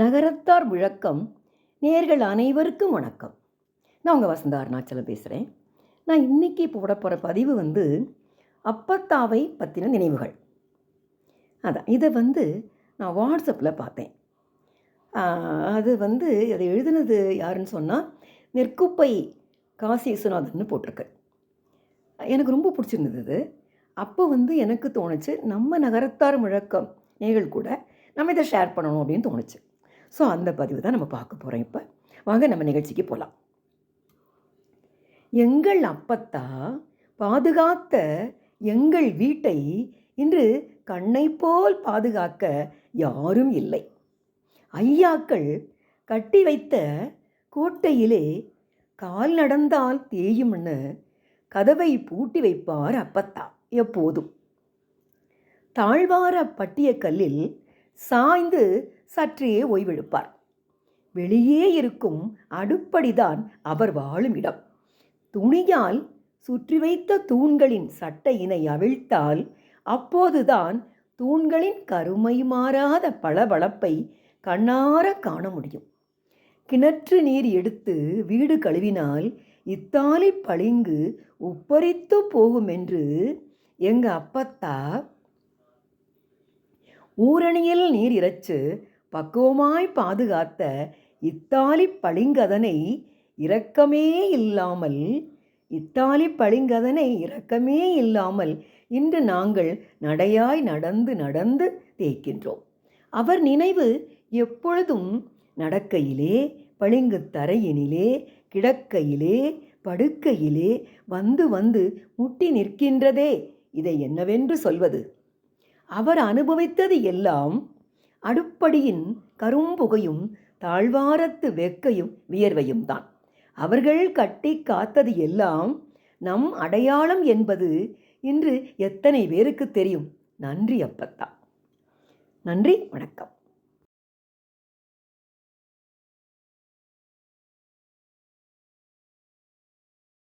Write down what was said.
நகரத்தார் விளக்கம் நேர்கள் அனைவருக்கும் வணக்கம். நான் உங்கள் வசந்த அருணாச்சலம் பேசுகிறேன் நான் இன்றைக்கி போட போகிற பதிவு வந்து அப்பத்தாவை பற்றின நினைவுகள். அதான் இதை வந்து நான் வாட்ஸ்அப்பில் பார்த்தேன். அது வந்து அதை எழுதினது யாருன்னு சொன்னால் நெற்குப்பை காசி விஸ்வநாதன் போட்டிருக்கு. எனக்கு ரொம்ப பிடிச்சிருந்தது இது. அப்போ வந்து எனக்கு தோணுச்சு நம்ம நகரத்தார் முழக்கம் நேர்கள் கூட நம்ம இதை ஷேர் பண்ணணும் அப்படின்னு தோணுச்சு. ஸோ அந்த பதிவு தான் நம்ம பார்க்க போகிறோம் இப்போ. வாங்க நம்ம நிகழ்ச்சிக்கு போகலாம் எங்கள் அப்பத்தா பாதுகாத்த எங்கள் வீட்டை இன்று கண்ணை போல் பாதுகாக்க யாரும் இல்லை. ஐயாக்கள் கட்டி வைத்த கோட்டையிலே கால் நடந்தால் தேயும்னு கதவை பூட்டி வைப்பார் அப்பத்தா எப்போதும். தாழ்வார பட்டிய கல்லில் சாய்ந்து சற்றே ஓய்வெடுப்பார். வெளியே இருக்கும் அடுப்படிதான் அவர் வாழும் இடம். துணியால் சுற்றி வைத்த தூண்களின் சட்டையினை அவிழ்த்தால் அப்போதுதான் தூண்களின் கருமை மாறாத பளபளப்பை கண்ணார காண முடியும். கிணற்று நீர் எடுத்து வீடு கழுவினால் இத்தாலி பளிங்கு உப்பரித்து போகும் என்று எங்க அப்பத்தா ஊரணியில் நீர் இறைச்சு பக்குவமாய் பாதுகாத்த இத்தாலி பளிங்கதனை இரக்கமே இல்லாமல் இத்தாலி பளிங்கதனை இரக்கமே இல்லாமல் இன்று நாங்கள் நடையாய் நடந்து நடந்து தேய்க்கின்றோம். அவர் நினைவு எப்பொழுதும் நடக்கையிலே பளிங்கு தரையினிலே கிடக்கையிலே படுக்கையிலே வந்து வந்து முட்டி நிற்கின்றதே இதை என்னவென்று சொல்வது? அவர் அனுபவித்தது எல்லாம் அடுப்படியின் கரும்புகையும் தாழ்வாரத்து வெக்கையும் வியர்வையும் தான் அவர்கள் கட்டி காத்தது எல்லாம் நம் அடையாளம் என்பது இன்று எத்தனை பேருக்கு தெரியும்? நன்றி அப்பத்தா. நன்றி வணக்கம்.